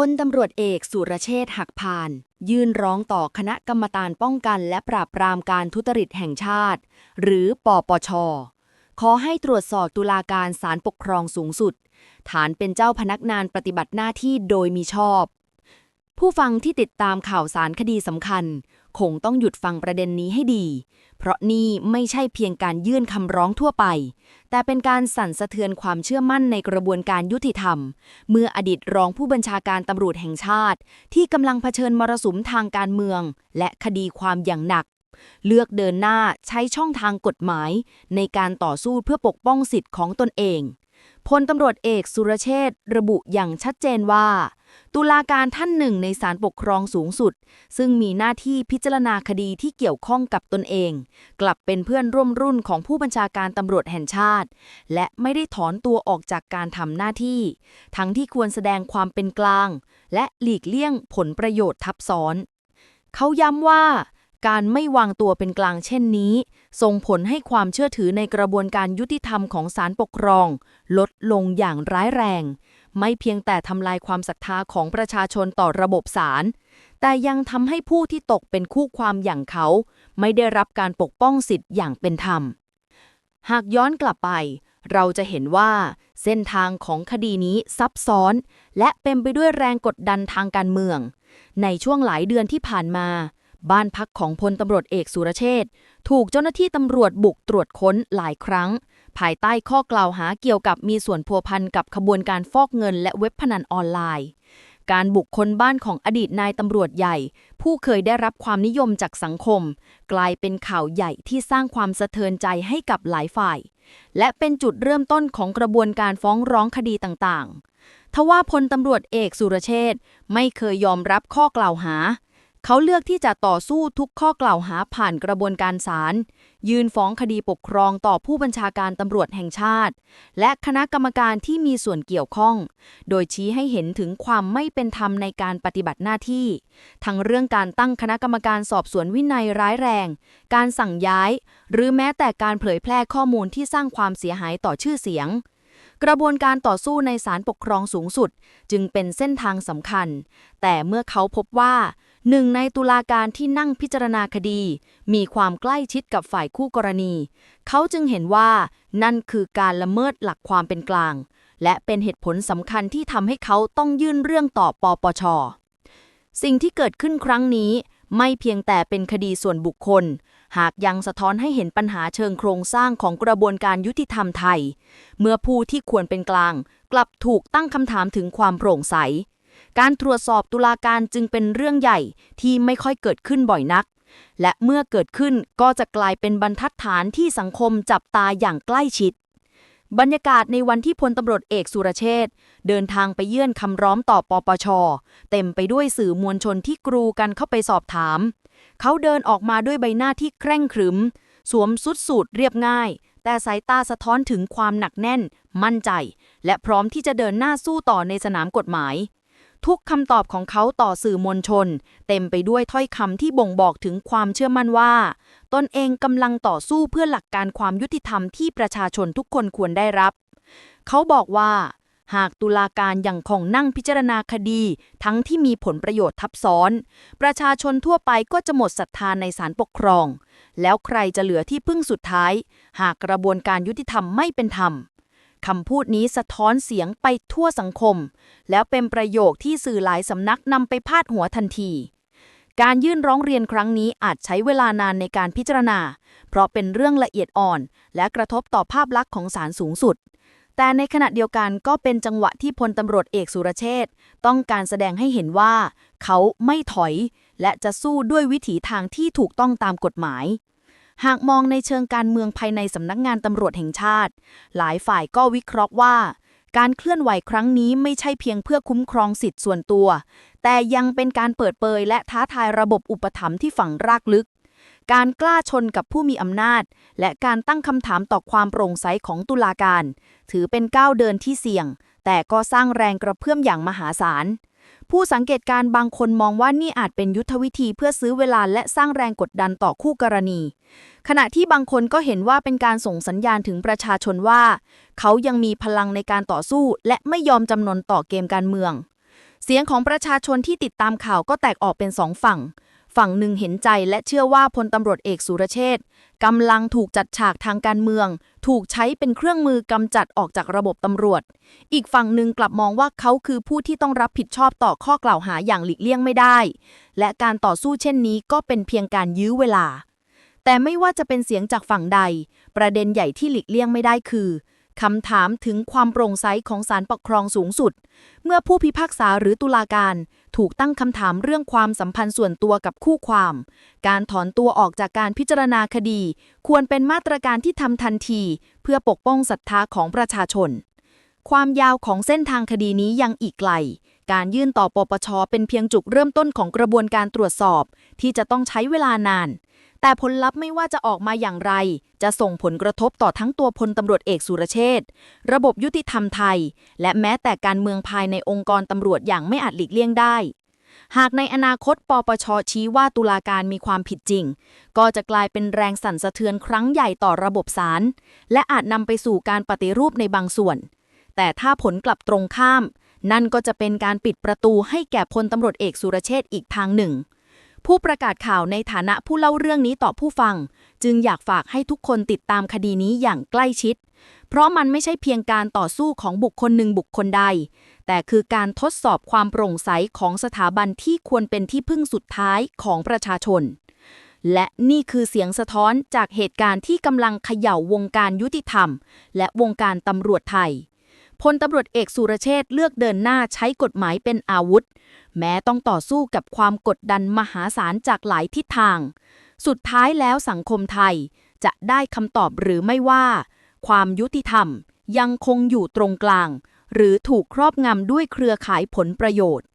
พลตำรวจเอกสุรเชษฐ์หักพาน ยื่นร้องต่อคณะกรรมการป้องกันและปราบปรามการทุจริตแห่งชาติ หรือปปช ขอให้ตรวจสอบตุลาการศาลปกครองสูงสุด ฐานเป็นเจ้าพนักงานปฏิบัติหน้าที่โดยมีชอบ ผู้ฟังที่ติดตามข่าวสารคดีสำคัญ คงต้องหยุดฟังประเด็นนี้ให้ดี เพราะนี่ไม่ใช่เพียงการยื่นคำร้องทั่วไป แต่เป็นการสั่นสะเทือนความเชื่อมั่นในกระบวนการยุติธรรม เมื่ออดีตรองผู้บัญชาการตำรวจแห่งชาติ ที่กำลังเผชิญมรสุมทางการเมือง และคดีความอย่างหนัก เลือกเดินหน้าใช้ช่องทางกฎหมาย ในการต่อสู้เพื่อปกป้องสิทธิ์ของตนเองพลตำรวจเอกสุรเชษระบุอย่างชัดเจนว่า ตุลาการท่านหนึ่งในศาลปกครองสูงสุด ซึ่งมีหน้าที่พิจารณาคดีที่เกี่ยวข้องกับตนเอง กลับเป็นเพื่อนร่วมรุ่นของผู้บัญชาการตำรวจแห่งชาติ และไม่ได้ถอนตัวออกจากการทำหน้าที่ ทั้งที่ควรแสดงความเป็นกลาง และหลีกเลี่ยงผลประโยชน์ทับซ้อน เขาย้ำว่าการไม่วางตัวเป็นกลางเช่นนี้ ส่งผลให้ความเชื่อถือในกระบวนการยุติธรรมของศาลปกครอง ลดลงอย่างร้ายแรง ไม่เพียงแต่ทำลายความศรัทธาของประชาชนต่อระบบศาล แต่ยังทำให้ผู้ที่ตกเป็นคู่ความอย่างเขา ไม่ได้รับการปกป้องสิทธิ์อย่างเป็นธรรม หากย้อนกลับไป เราจะเห็นว่า เส้นทางของคดีนี้ซับซ้อน และเป็นไปด้วยแรงกดดันทางการเมือง ในช่วงหลายเดือนที่ผ่านมา บ้านพักของพลตำรวจเอกสุรเชษฐ์ถูกเจ้าหน้าที่ตำรวจบุกตรวจค้นหลายครั้ง ภายใต้ข้อกล่าวหาเกี่ยวกับมีส่วนพัวพันกับขบวนการฟอกเงินและเว็บพนันออนไลน์ การบุกคนบ้านของอดีตนายตำรวจใหญ่ ผู้เคยได้รับความนิยมจากสังคม กลายเป็นข่าวใหญ่ที่สร้างความสะเทือนใจให้กับหลายฝ่าย และเป็นจุดเริ่มต้นของกระบวนการฟ้องร้องคดีต่างๆทว่าพลตำรวจเอกสุรเชษฐ์ไม่เคยยอมรับข้อกล่าวหา เขาเลือกที่จะต่อสู้ทุกข้อกล่าวหาผ่านกระบวนการศาลยื่นฟ้องคดีปกครองต่อผู้บัญชาการตำรวจแห่งชาติ และคณะกรรมการที่มีส่วนเกี่ยวข้อง โดยชี้ให้เห็นถึงความไม่เป็นธรรมในการปฏิบัติหน้าที่ ทั้งเรื่องการตั้งคณะกรรมการสอบสวนวินัยร้ายแรง การสั่งย้าย หรือแม้แต่การเผยแพร่ข้อมูลที่สร้างความเสียหายต่อชื่อเสียงกระบวนการต่อสู้ในศาลปกครองสูงสุด จึงเป็นเส้นทางสำคัญ แต่เมื่อเขาพบว่า หนึ่งในตุลาการที่นั่งพิจารณาคดี มีความใกล้ชิดกับฝ่ายคู่กรณี เขาจึงเห็นว่านั่นคือการละเมิดหลักความเป็นกลาง และเป็นเหตุผลสำคัญที่ทำให้เขาต้องยื่นเรื่องต่อปปช สิ่งที่เกิดขึ้นครั้งนี้ไม่เพียงแต่เป็นคดีส่วนบุคคล หากยังสะท้อนให้เห็นปัญหาเชิงโครงสร้างของกระบวนการยุติธรรมไทย เมื่อผู้ที่ควรเป็นกลาง กลับถูกตั้งคำถามถึงความโปร่งใส การตรวจสอบตุลาการจึงเป็นเรื่องใหญ่ที่ไม่ค่อยเกิดขึ้นบ่อยนัก และเมื่อเกิดขึ้นก็จะกลายเป็นบรรทัดฐานที่สังคมจับตาอย่างใกล้ชิด บรรยากาศในวันที่พลตำรวจเอกสุรเชษเดินทางไปเยื่อนคำร้องต่อปปช เต็มไปด้วยสื่อมวลชนที่กรูกันเข้าไปสอบถาม เขาเดินออกมาด้วยใบหน้าที่เคร่งขรึม สวมสุดสูทเรียบง่ายแต่สายตาสะท้อนถึงความหนักแน่น มั่นใจ และพร้อมที่จะเดินหน้าสู้ต่อในสนามกฎหมาย ทุกคำตอบของเขาต่อสื่อมวลชน เต็มไปด้วยถ้อยคำที่บ่งบอกถึงความเชื่อมั่นว่า ตนเองกำลังต่อสู้เพื่อหลักการความยุติธรรมที่ประชาชนทุกคนควรได้รับ เขาบอกว่า หากตุลาการยังคงนั่งพิจารณาคดี ทั้งที่มีผลประโยชน์ทับซ้อน ประชาชนทั่วไปก็จะหมดศรัทธาในศาลปกครอง แล้วใครจะเหลือที่พึ่งสุดท้าย หากกระบวนการยุติธรรมไม่เป็นธรรม คำพูดนี้สะท้อนเสียงไปทั่วสังคม แล้วเป็นประโยคที่สื่อหลายสำนักนำไปพาดหัวทันที การยื่นร้องเรียนครั้งนี้อาจใช้เวลานานในการพิจารณา เพราะเป็นเรื่องละเอียดอ่อน และกระทบต่อภาพลักษณ์ของศาลสูงสุด แต่ในขณะเดียวกันก็เป็นจังหวะที่พลตำรวจเอกสุรเชษต้องการแสดงให้เห็นว่า เขาไม่ถอย และจะสู้ด้วยวิถีทางที่ถูกต้องตามกฎหมาย หากมองในเชิงการเมืองภายในสำนักงานตำรวจแห่งชาติ หลายฝ่ายก็วิเคราะห์ว่า การเคลื่อนไหวครั้งนี้ไม่ใช่เพียงเพื่อคุ้มครองสิทธิ์ส่วนตัว แต่ยังเป็นการเปิดเผยและท้าทายระบบอุปถัมภ์ที่ฝังรากลึก การกล้าชนกับผู้มีอำนาจ และการตั้งคำถามต่อความโปร่งใสของตุลาการ ถือเป็นก้าวเดินที่เสี่ยง แต่ก็สร้างแรงกระเพื่อมอย่างมหาศาล ผู้สังเกตการ์บางคนมองว่านี่อาจเป็นยุทธวิธีเพื่อซื้อเวลาและสร้างแรงกดดันต่อคู่กรณี ขณะที่บางคนก็เห็นว่าเป็นการส่งสัญญาณถึงประชาชนว่า เขายังมีพลังในการต่อสู้ และไม่ยอมจำนนต่อเกมการเมือง เสียงของประชาชนที่ติดตามข่าวก็แตกออกเป็นสองฝั่ง ฝั่งหนึ่งเห็นใจและเชื่อว่าพลตำรวจเอกสุรเชษ์กำลังถูกจัดฉากทางการเมือง ถูกใช้เป็นเครื่องมือกำจัดออกจากระบบตำรวจ อีกฝั่งหนึ่งกลับมองว่าเขาคือผู้ที่ต้องรับผิดชอบต่อข้อกล่าวหาอย่างหลีกเลี่ยงไม่ได้ และการต่อสู้เช่นนี้ก็เป็นเพียงการยื้อเวลา แต่ไม่ว่าจะเป็นเสียงจากฝั่งใด ประเด็นใหญ่ที่หลีกเลี่ยงไม่ได้คือ คำถามถึงความโปร่งใสของศาลปกครองสูงสุด เมื่อผู้พิพากษาหรือตุลาการ ถูกตั้งคำถามเรื่องความสัมพันธ์ส่วนตัวกับคู่ความ การถอนตัวออกจากการพิจารณาคดี ควรเป็นมาตรการที่ทำทันที เพื่อปกป้องศรัทธาของประชาชน ความยาวของเส้นทางคดีนี้ยังอีกไกล การยื่นต่อปปชเป็นเพียงจุดเริ่มต้นของกระบวนการตรวจสอบ ที่จะต้องใช้เวลานาน แต่ผลลัพธ์ไม่ว่าจะออกมาอย่างไร จะส่งผลกระทบต่อทั้งตัวพลตำรวจเอกสุรเชษฐ์ระบบยุติธรรมไทย และแม้แต่การเมืองภายในองค์กรตำรวจอย่างไม่อาจหลีกเลี่ยงได้ หากในอนาคตปปชชี้ว่าตุลาการมีความผิดจริง ก็จะกลายเป็นแรงสั่นสะเทือนครั้งใหญ่ต่อระบบศาลและอาจนำไปสู่การปฏิรูปในบางส่วน แต่ถ้าผลกลับตรงข้าม นั่นก็จะเป็นการปิดประตูให้แก่พลตำรวจเอกสุรเชษฐ์อีกทางหนึ่ง ผู้ประกาศข่าวในฐานะผู้เล่าเรื่องนี้ต่อผู้ฟัง จึงอยากฝากให้ทุกคนติดตามคดีนี้อย่างใกล้ชิด เพราะมันไม่ใช่เพียงการต่อสู้ของบุคคลหนึ่งบุคคลใด แต่คือการทดสอบความโปร่งใสของสถาบันที่ควรเป็นที่พึ่งสุดท้ายของประชาชน และนี่คือเสียงสะท้อนจากเหตุการณ์ที่กำลังเขย่าวงการยุติธรรม และวงการตำรวจไทย พลตำรวจเอกสุรเชษฐ์เลือกเดินหน้าใช้กฎหมายเป็นอาวุธ แม้ต้องต่อสู้กับความกดดันมหาศาลจากหลายทิศทาง สุดท้ายแล้วสังคมไทยจะได้คำตอบหรือไม่ว่า ความยุติธรรมยังคงอยู่ตรงกลาง หรือถูกครอบงำด้วยเครือข่ายผลประโยชน์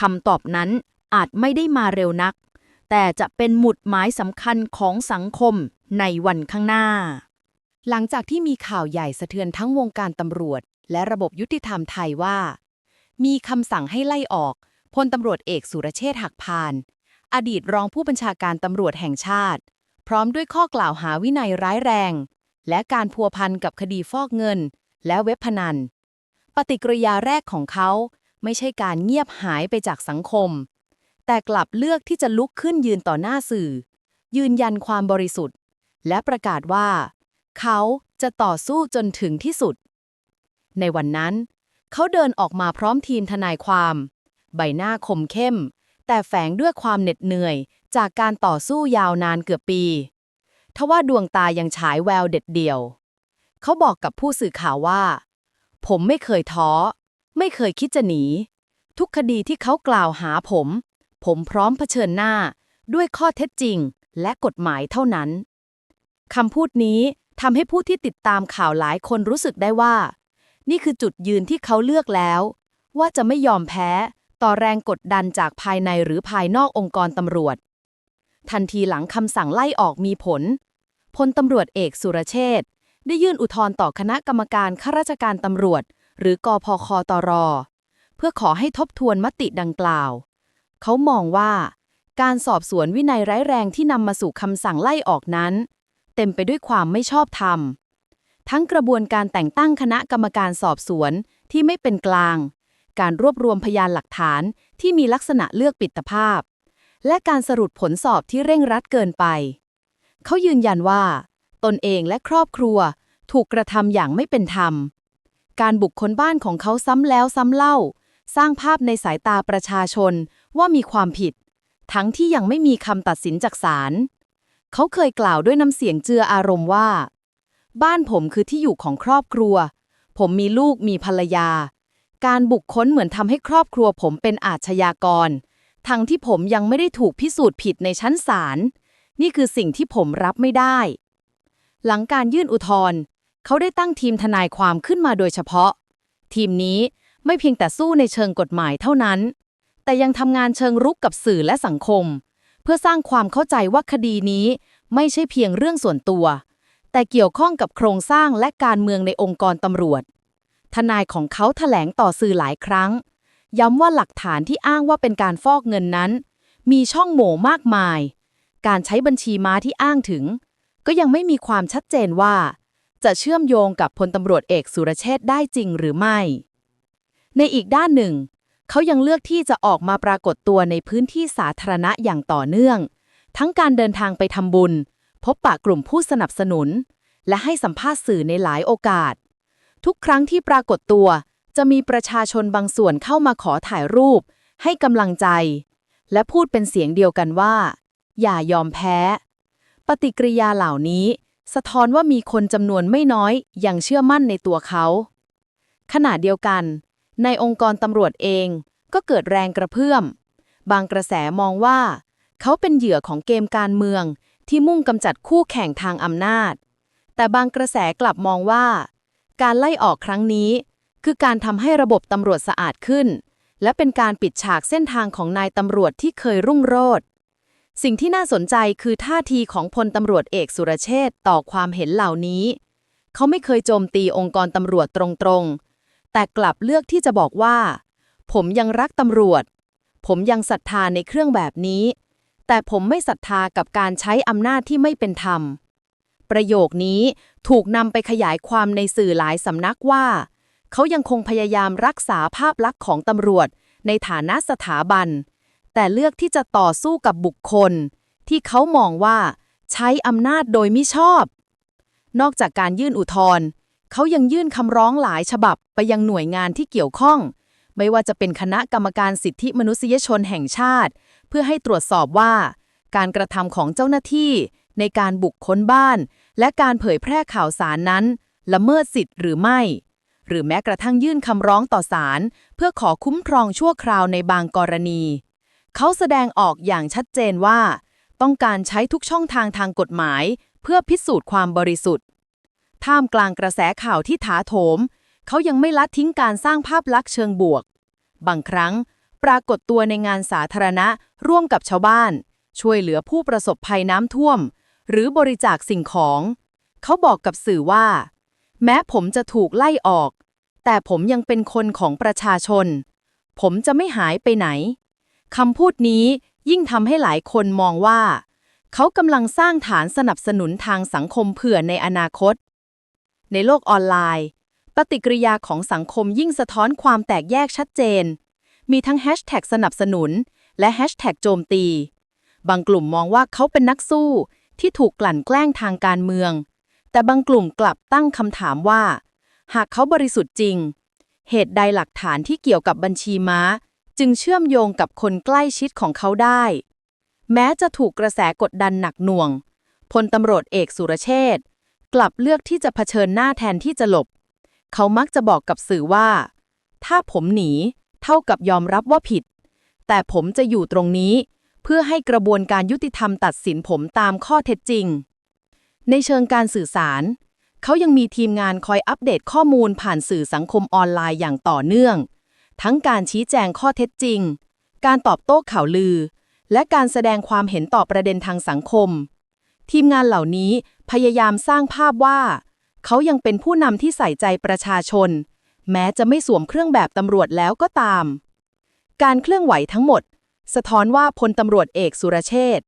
คำตอบนั้นอาจไม่ได้มาเร็วนัก แต่จะเป็นหมุดหมายสำคัญของสังคมในวันข้างหน้า หลังจากที่มีข่าวใหญ่สะเทือนทั้งวงการตำรวจ และระบบยุติธรรมไทยว่า มีคำสั่งให้ไล่ออกพลตำรวจเอกสุรเชษฐ์หักพาน อดีตรองผู้บัญชาการตำรวจแห่งชาติ พร้อมด้วยข้อกล่าวหาวินัยร้ายแรง และการพัวพันกับคดีฟอกเงิน และเว็บพนัน ปฏิกิริยาแรกของเขาไม่ใช่การเงียบหายไปจากสังคม แต่กลับเลือกที่จะลุกขึ้นยืนต่อหน้าสื่อ ยืนยันความบริสุทธิ์ และประกาศว่า เขาจะต่อสู้จนถึงที่สุด ในวันนั้น เขาเดินออกมาพร้อมทีมทนายความ ใบหน้าคมเข้ม แต่แฝงด้วยความเหน็ดเหนื่อย จากการต่อสู้ยาวนานเกือบปี ทว่าดวงตายังฉายแววเด็ดเดี่ยว เขาบอกกับผู้สื่อข่าวว่า ผมไม่เคยท้อ ไม่เคยคิดจะหนี ทุกคดีที่เขากล่าวหาผม ผมพร้อมเผชิญหน้า ด้วยข้อเท็จจริง และกฎหมายเท่านั้นคำพูดนี้ทำให้ผู้ที่ติดตามข่าวหลายคนรู้สึกได้ว่า นี่คือจุดยืนที่เขาเลือกแล้ว ว่าจะไม่ยอมแพ้ ต่อแรงกดดันจากภายในหรือภายนอกองค์กรตำรวจ ทันทีหลังคำสั่งไล่ออกมีผลพลตำรวจเอกสุรเชษฐ์ได้ยื่นอุทธรณ์ต่อคณะกรรมการข้าราชการตำรวจ หรือกอพคตร เพื่อขอให้ทบทวนมติดังกล่าว เขามองว่า การสอบสวนวินัยร้ายแรงที่นำมาสู่คำสั่งไล่ออกนั้น เต็มไปด้วยความไม่ชอบธรรม ทั้งกระบวนการแต่งตั้งคณะกรรมการสอบสวนที่ไม่เป็นกลาง การรวบรวมพยานหลักฐานที่มีลักษณะเลือกปิดภาพ และการสรุปผลสอบที่เร่งรัดเกินไป เขายืนยันว่า ตนเองและครอบครัวถูกกระทำอย่างไม่เป็นธรรม การบุกคนบ้านของเขาซ้ำแล้วซ้ำเล่า สร้างภาพในสายตาประชาชนว่ามีความผิด ทั้งที่ยังไม่มีคำตัดสินจากศาลเขาเคยกล่าวด้วยน้ำเสียงเจืออารมณ์ว่า บ้านผมคือที่อยู่ของครอบครัว ผมมีลูกมีภรรยา การบุกค้นเหมือนทำให้ครอบครัวผมเป็นอาชญากร ทั้งที่ผมยังไม่ได้ถูกพิสูจน์ผิดในชั้นศาล นี่คือสิ่งที่ผมรับไม่ได้ หลังการยื่นอุทธรณ์เขาได้ตั้งทีมทนายความขึ้นมาโดยเฉพาะ ทีมนี้ไม่เพียงแต่สู้ในเชิงกฎหมายเท่านั้น แต่ยังทำงานเชิงรุกกับสื่อและสังคม เพื่อสร้างความเข้าใจว่าคดีนี้ไม่ใช่เพียงเรื่องส่วนตัว แต่เกี่ยวข้องกับโครงสร้างและการเมืองในองค์กรตำรวจ ทนายของเขาแถลงต่อสื่อหลายครั้ง ย้ำว่าหลักฐานที่อ้างว่าเป็นการฟอกเงินนั้น มีช่องโหว่มากมาย การใช้บัญชีม้าที่อ้างถึง ก็ยังไม่มีความชัดเจนว่า จะเชื่อมโยงกับพลตำรวจเอกสุรเชษได้จริงหรือไม่ ในอีกด้านหนึ่ง เขายังเลือกที่จะออกมาปรากฏตัวในพื้นที่สาธารณะอย่างต่อเนื่อง ทั้งการเดินทางไปทำบุญ พบปะกลุ่มผู้สนับสนุน และให้สัมภาษณ์สื่อในหลายโอกาส ทุกครั้งที่ปรากฏตัว จะมีประชาชนบางส่วนเข้ามาขอถ่ายรูป ให้กำลังใจ และพูดเป็นเสียงเดียวกันว่า อย่ายอมแพ้ ปฏิกิริยาเหล่านี้ สะท้อนว่ามีคนจำนวนไม่น้อยยังเชื่อมั่นในตัวเขา ขณะเดียวกัน ในองค์กรตำรวจเองก็เกิดแรงกระเพื่อม บางกระแสมองว่า เขาเป็นเหยื่อของเกมการเมือง ที่มุ่งกำจัดคู่แข่งทางอำนาจ แต่บางกระแสกลับมองว่า การไล่ออกครั้งนี้ คือการทำให้ระบบตำรวจสะอาดขึ้น และเป็นการปิดฉากเส้นทางของนายตำรวจที่เคยรุ่งโรจน์สิ่งที่น่าสนใจคือท่าทีของพลตำรวจเอกสุรเชษต่อความเห็นเหล่านี้ เขาไม่เคยโจมตีองค์กรตำรวจตรงๆ แต่กลับเลือกที่จะบอกว่า ผมยังรักตำรวจ ผมยังศรัทธาในเครื่องแบบนี้ แต่ผมไม่ศรัทธากับการใช้อำนาจที่ไม่เป็นธรรม ประโยคนี้ถูกนำไปขยายความในสื่อหลายสำนักว่า เขายังคงพยายามรักษาภาพลักษณ์ของตำรวจ ในฐานะสถาบัน แต่เลือกที่จะต่อสู้กับบุคคล ที่เขามองว่า ใช้อำนาจโดยมิชอบ นอกจากการยื่นอุทธรณ์เขายังยื่นคำร้องหลายฉบับไปยังหน่วยงานที่เกี่ยวข้อง ไม่ว่าจะเป็นคณะกรรมการสิทธิมนุษยชนแห่งชาติ เพื่อให้ตรวจสอบว่า การกระทำของเจ้าหน้าที่ในการบุกค้นบ้าน และการเผยแพร่ข่าวสารนั้น ละเมิดสิทธิ์หรือไม่ หรือแม้กระทั่งยื่นคำร้องต่อศาลเพื่อขอคุ้มครองชั่วคราวในบางกรณี เขาแสดงออกอย่างชัดเจนว่า ต้องการใช้ทุกช่องทางทางกฎหมาย เพื่อพิสูจน์ความบริสุทธิ์ ท่ามกลางกระแสข่าวที่ถาโถม เขายังไม่ละทิ้งการสร้างภาพลักษณ์เชิงบวก บางครั้ง ปรากฏตัวในงานสาธารณะ ร่วมกับชาวบ้าน ช่วยเหลือผู้ประสบภัยน้ำท่วม หรือบริจาคสิ่งของ เขาบอกกับสื่อว่า แม้ผมจะถูกไล่ออก แต่ผมยังเป็นคนของประชาชน ผมจะไม่หายไปไหนคำพูดนี้ยิ่งทำให้หลายคนมองว่า เขากำลังสร้างฐานสนับสนุนทางสังคมเผื่อในอนาคต ในโลกออนไลน์ ปฏิกิริยาของสังคมยิ่งสะท้อนความแตกแยกชัดเจน มีทั้งแฮชแท็กสนับสนุน และแฮชแท็กโจมตี บางกลุ่มมองว่าเขาเป็นนักสู้ ที่ถูกกลั่นแกล้งทางการเมือง แต่บางกลุ่มกลับตั้งคำถามว่า หากเขาบริสุทธิ์จริง เหตุใดหลักฐานที่เกี่ยวกับบัญชีม้า จึงเชื่อมโยงกับคนใกล้ชิดของเขาได้ แม้จะถูกกระแสกดดันหนักหน่วงพลตำรวจเอกสุรเชษฐ์กลับเลือกที่จะเผชิญหน้าแทนที่จะหลบ เขามักจะบอกกับสื่อว่า ถ้าผมหนี เท่ากับยอมรับว่าผิด แต่ผมจะอยู่ตรงนี้ เพื่อให้กระบวนการยุติธรรมตัดสินผมตามข้อเท็จจริง ในเชิงการสื่อสาร เขายังมีทีมงานคอยอัปเดตข้อมูลผ่านสื่อสังคมออนไลน์อย่างต่อเนื่อง ทั้งการชี้แจงข้อเท็จจริง การตอบโต้ข่าวลือ และการแสดงความเห็นต่อประเด็นทางสังคม ทีมงานเหล่านี้พยายามสร้างภาพว่า เขายังเป็นผู้นำที่ใส่ใจประชาชน แม้จะไม่สวมเครื่องแบบตำรวจแล้วก็ตาม การเคลื่อนไหวทั้งหมด สะท้อนว่าพลตำรวจเอกสุรเชษฐ์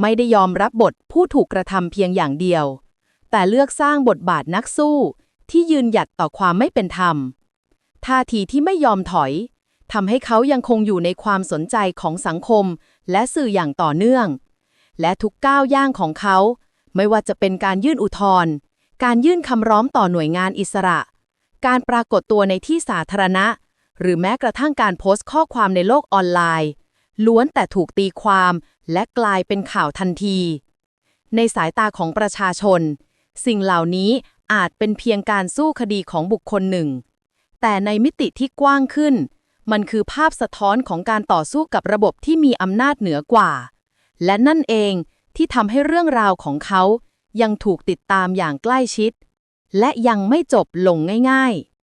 ไม่ได้ยอมรับบทผู้ถูกกระทำเพียงอย่างเดียว แต่เลือกสร้างบทบาทนักสู้ ที่ยืนหยัดต่อความไม่เป็นธรรม ท่าทีที่ไม่ยอมถอยทำให้เขายังคงอยู่ในความสนใจของสังคม และสื่ออย่างต่อเนื่อง และทุกก้าวย่างของเขา ไม่ว่าจะเป็นการยื่นอุทธรณ์การยื่นคำร้องต่อหน่วยงานอิสระ การปรากฏตัวในที่สาธารณะ หรือแม้กระทั่งการโพสต์ข้อความในโลกออนไลน์ ล้วนแต่ถูกตีความและกลายเป็นข่าวทันที ในสายตาของประชาชน สิ่งเหล่านี้อาจเป็นเพียงการสู้คดีของบุคคลหนึ่ง แต่ในมิติที่กว้างขึ้น มันคือภาพสะท้อนของการต่อสู้กับระบบที่มีอำนาจเหนือกว่า และนั่นเองที่ทำให้เรื่องราวของเขายังถูกติดตามอย่างใกล้ชิด และยังไม่จบลงง่ายๆ